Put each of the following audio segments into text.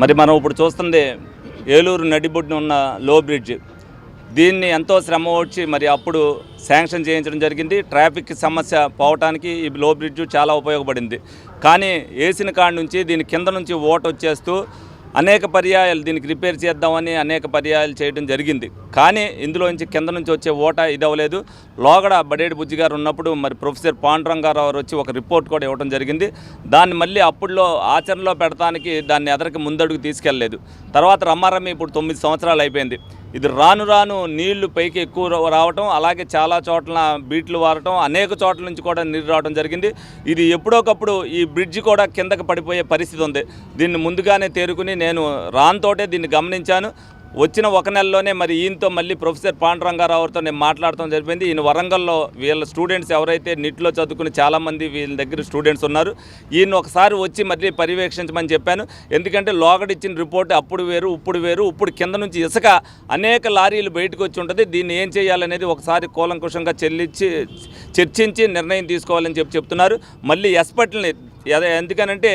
మరి మనం ఇప్పుడు చూస్తుంది ఏలూరు నడిబొడ్డున ఉన్న లో బ్రిడ్జ్ దీన్ని ఎంతో శ్రమ వచ్చి మరి అప్పుడు శాంక్షన్ చేయించడం జరిగింది. ట్రాఫిక్ సమస్య పోవటానికి ఈ లో బ్రిడ్జ్ చాలా ఉపయోగపడింది. కానీ వేసిన కాడ నుంచి దీని కింద నుంచి ఓటు వచ్చేస్తూ అనేక పర్యాయాలు దీనికి రిపేర్ చేద్దామని అనేక పర్యాయాలు చేయడం జరిగింది. కానీ ఇందులో నుంచి కింద నుంచి వచ్చే ఓట ఇది అవ్వలేదు లోగడ బడేడి బుజ్జి గారు ఉన్నప్పుడు మరి ప్రొఫెసర్ పాండురంగారావు వారు వచ్చి ఒక రిపోర్ట్ కూడా ఇవ్వడం జరిగింది. దాన్ని మళ్ళీ అప్పుడులో ఆచరణలో పెడతానికి దాన్ని ఎదరికి ముందడుగు తీసుకెళ్ళలేదు. తర్వాత రమ్మారమ్మి ఇప్పుడు తొమ్మిది సంవత్సరాలు అయిపోయింది. ఇది రాను రాను నీళ్ళు పైకి ఎక్కువ రావటం అలాగే చాలా చోట్ల బీట్లు వారటం అనేక చోట్ల నుంచి కూడా నీరు రావడం జరిగింది. ఇది ఎప్పుడోకప్పుడు ఈ బ్రిడ్జ్ కూడా కిందకి పడిపోయే పరిస్థితి ఉంది. దీన్ని ముందుగానే తేరుకుని నేను రాన్తోటే దీన్ని గమనించాను. వచ్చిన ఒక నెలలోనే మరి ఈయనతో మళ్ళీ ప్రొఫెసర్ పాండురంగారావుతో నేను మాట్లాడటం జరిపింది ఈయన వరంగల్లో వీళ్ళ స్టూడెంట్స్ ఎవరైతే నీటిలో చదువుకుని చాలామంది వీళ్ళ దగ్గర స్టూడెంట్స్ ఉన్నారు ఈయన ఒకసారి వచ్చి మళ్ళీ పర్యవేక్షించమని చెప్పాను. ఎందుకంటే లోగడిచ్చిన రిపోర్ట్ అప్పుడు వేరు ఇప్పుడు వేరు ఇప్పుడు కింద నుంచి ఇసుక అనేక లారీలు బయటకు వచ్చి ఉంటుంది. దీన్ని ఏం చేయాలనేది ఒకసారి కూలంకుషంగా చెల్లించి చర్చించి నిర్ణయం తీసుకోవాలని చెప్పి చెప్తున్నారు. మళ్ళీ ఎస్పట్లని ఎందుకనంటే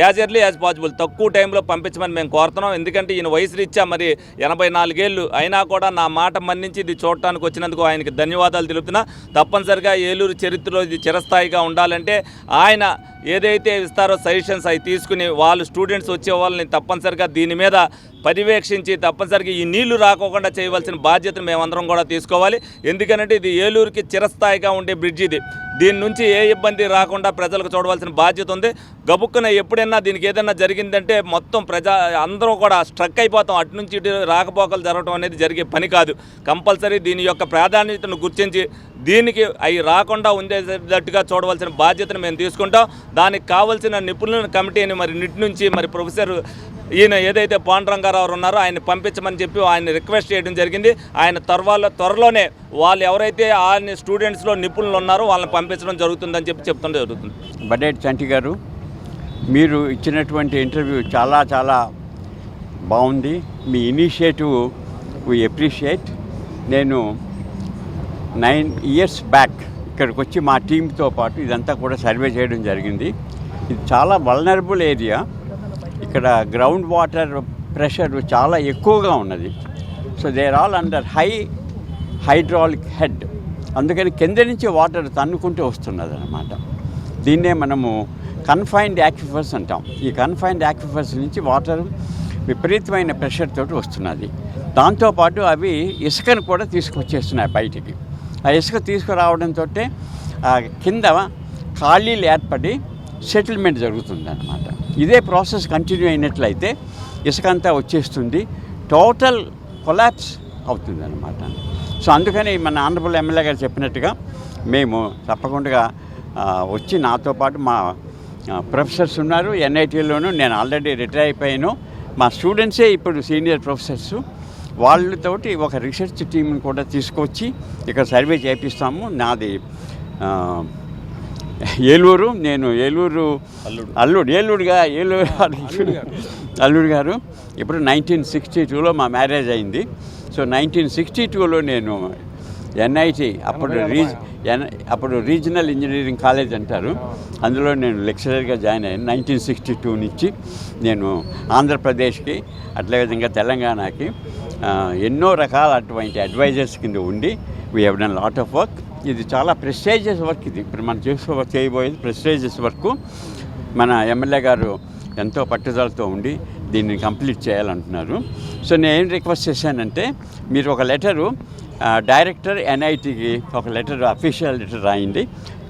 యాజ్ ఎర్లీ యాజ్ పాసిబుల్ తక్కువ టైంలో పంపించమని మేము కోరుతున్నాం. ఎందుకంటే ఈయన వయసు రీత్యా మరి ఎనభై నాలుగేళ్ళు అయినా కూడా నా మాట మన్నించి ఇది చూడటానికి వచ్చినందుకు ఆయనకి ధన్యవాదాలు తెలుపుతున్నా. తప్పనిసరిగా ఏలూరు చరిత్రలో ఇది చిరస్థాయిగా ఉండాలంటే ఆయన ఏదైతే ఇస్తారో సజెషన్స్ అవి తీసుకుని వాళ్ళు స్టూడెంట్స్ వచ్చే వాళ్ళని తప్పనిసరిగా దీని మీద పర్యవేక్షించి తప్పనిసరిగా ఈ నీళ్ళు రాకోకుండా చేయవలసిన బాధ్యతను మేమందరం కూడా తీసుకోవాలి. ఎందుకంటే ఇది ఏలూరుకి చిరస్థాయిగా ఉండే బ్రిడ్జ్ ఇది. దీని నుంచి ఏ ఇబ్బంది రాకుండా ప్రజలకు చూడవలసిన బాధ్యత ఉంది. గబుక్కున ఎప్పుడైనా దీనికి ఏదైనా జరిగిందంటే మొత్తం ప్రజా అందరూ కూడా స్ట్రక్ అయిపోతాం. అటు నుంచి ఇటు రాకపోకలు జరగడం అనేది జరిగే పని కాదు. కంపల్సరీ దీని యొక్క ప్రాధాన్యతను గుర్తించి దీనికి అవి రాకుండా ఉండేటట్టుగా చూడవలసిన బాధ్యతను మేము తీసుకుంటాం. దానికి కావలసిన నిపుణుల కమిటీని మరి నిట్ నుంచి మరి ప్రొఫెసర్ ఈయన ఏదైతే పాండురంగారావు ఉన్నారో ఆయన పంపించమని చెప్పి ఆయన రిక్వెస్ట్ చేయడం జరిగింది. ఆయన త్వరలో త్వరలోనే వాళ్ళు ఎవరైతే ఆయన స్టూడెంట్స్లో నిపుణులు ఉన్నారో వాళ్ళని పంపించడం జరుగుతుందని చెప్పి చెప్తుండే జరుగుతుంది. బడేట్ చంటి గారు మీరు ఇచ్చినటువంటి ఇంటర్వ్యూ చాలా చాలా బాగుంది. మీ ఇనిషియేటివ్ వి అప్రిషియేట్. నేను నైన్ ఇయర్స్ బ్యాక్ ఇక్కడికి వచ్చి మా టీంతో పాటు ఇదంతా కూడా సర్వే చేయడం జరిగింది. ఇది చాలా వల్నరబుల్ ఏరియా. ఇక్కడ గ్రౌండ్ వాటర్ ప్రెషర్ చాలా ఎక్కువగా ఉన్నది. So there all under high hydraulic head అందుకని కింద నుంచి వాటర్ తన్నుకుంటూ వస్తున్నది అనమాట దీన్నే మనము కన్ఫైన్డ్ యాక్విఫర్స్ అంటాం. ఈ కన్ఫైన్డ్ యాక్విఫర్స్ నుంచి వాటర్ విపరీతమైన ప్రెషర్ తోటి వస్తున్నది. దాంతోపాటు అవి ఇసుకను కూడా తీసుకొచ్చేస్తున్నాయి బయటికి. ఆ ఇసుక తీసుకురావడంతో కింద ఖాళీలు ఏర్పడి సెటిల్మెంట్ జరుగుతుంది అనమాట ఇదే ప్రాసెస్ కంటిన్యూ అయినట్లయితే ఇసుక అంతా వచ్చేస్తుంది. టోటల్ కొలాప్స్ అవుతుంది అనమాట సో అందుకని మన ఆంధ్రప్రదేశ్ ఎమ్మెల్యే గారు చెప్పినట్టుగా మేము తప్పకుండా వచ్చి నాతో పాటు మా ప్రొఫెసర్స్ ఉన్నారు. ఎన్ఐటీలోను నేను ఆల్రెడీ రిటైర్ అయిపోయాను. మా స్టూడెంట్సే ఇప్పుడు సీనియర్ ప్రొఫెసర్స్. వాళ్ళతోటి ఒక రీసెర్చ్ టీంని కూడా తీసుకొచ్చి ఇక్కడ సర్వే చేపిస్తాము. నాది ఏలూరు నేను ఏలూరు అల్లుడు. అల్లుడు ఏలూరుగా ఏలూరు అల్లుడు గారు. ఇప్పుడు నైన్టీన్ సిక్స్టీ టూలో మా మ్యారేజ్ అయింది. సో నైన్టీన్ సిక్స్టీ టూలో నేను ఎన్ఐటి అప్పుడు రీజ్ ఎన్ అప్పుడు రీజనల్ ఇంజనీరింగ్ కాలేజ్ అంటారు. అందులో నేను లెక్చరర్గా జాయిన్ అయ్యాను. నైన్టీన్ సిక్స్టీ టూ నుంచి నేను ఆంధ్రప్రదేశ్కి అట్లే విధంగా తెలంగాణకి ఎన్నో రకాల అటువంటి అడ్వైజర్స్ కింద ఉండి we have done lot of work ఇది చాలా ప్రెస్టేజియస్ వర్క్ ఇది. ఇప్పుడు మనం చేసుకో చేయబోయేది ప్రెస్టేజియస్ వర్క్. మన ఎమ్మెల్యే గారు ఎంతో పట్టుదలతో ఉండి దీన్ని కంప్లీట్ చేయాలంటున్నారు. సో నేను రిక్వెస్ట్ చేశానంటే మీరు ఒక లెటరు డైరెక్టర్ ఎన్ఐటికి ఒక లెటర్ అఫీషియల్ లెటర్ రాయండి.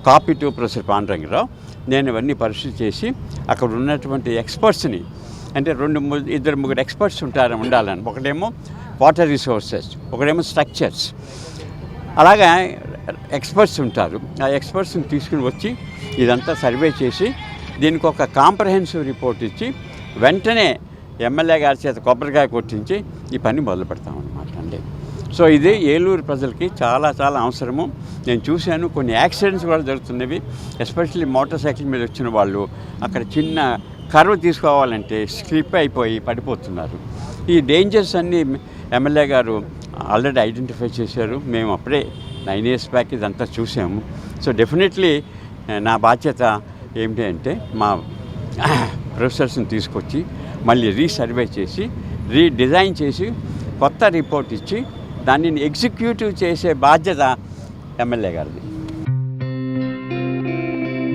Copy to professor Pandarangarao. నేను ఇవన్నీ పరిశీలి చేసి అక్కడ ఉన్నటువంటి ఎక్స్పర్ట్స్ని అంటే రెండు ఇద్దరు ముగ్గురు ఎక్స్పర్ట్స్ ఉంటారు ఉండాలని. ఒకటేమో వాటర్ రిసోర్సెస్ ఒకటేమో స్ట్రక్చర్స్. అలాగా ఎక్స్పర్ట్స్ ఉంటారు. ఆ ఎక్స్పర్ట్స్ని తీసుకుని వచ్చి ఇదంతా సర్వే చేసి దీనికి ఒక కాంప్రహెన్సివ్ రిపోర్ట్ ఇచ్చి వెంటనే ఎమ్మెల్యే గారి చేత కొబ్బరికాయ కొట్టించి ఈ పని మొదలు పెడతామన్నమాట అండి. సో ఇది ఏలూరు ప్రజలకి చాలా చాలా అవసరము. నేను చూశాను కొన్ని యాక్సిడెంట్స్ కూడా జరుగుతున్నవి. ఎస్పెషల్లీ మోటార్ సైకిల్ మీద వచ్చిన వాళ్ళు అక్కడ చిన్న కర్వ్ తీసుకోవాలంటే స్లిప్ అయిపోయి పడిపోతున్నారు. ఈ డేంజర్స్ అన్నీ ఎమ్మెల్యే గారు ఆల్రెడీ ఐడెంటిఫై చేశారు. మేము అప్పుడే నైన్ ఇయర్స్ బ్యాక్ ఇదంతా చూసాము. సో డెఫినెట్లీ eh, నా బాధ్యత ఏమిటి అంటే మా ప్రొఫెసర్స్ని తీసుకొచ్చి మళ్ళీ రీసర్వే చేసి రీడిజైన్ చేసి కొత్త రిపోర్ట్ ఇచ్చి దానిని ఎగ్జిక్యూటివ్ చేసే బాధ్యత ఎమ్మెల్యే గారిది.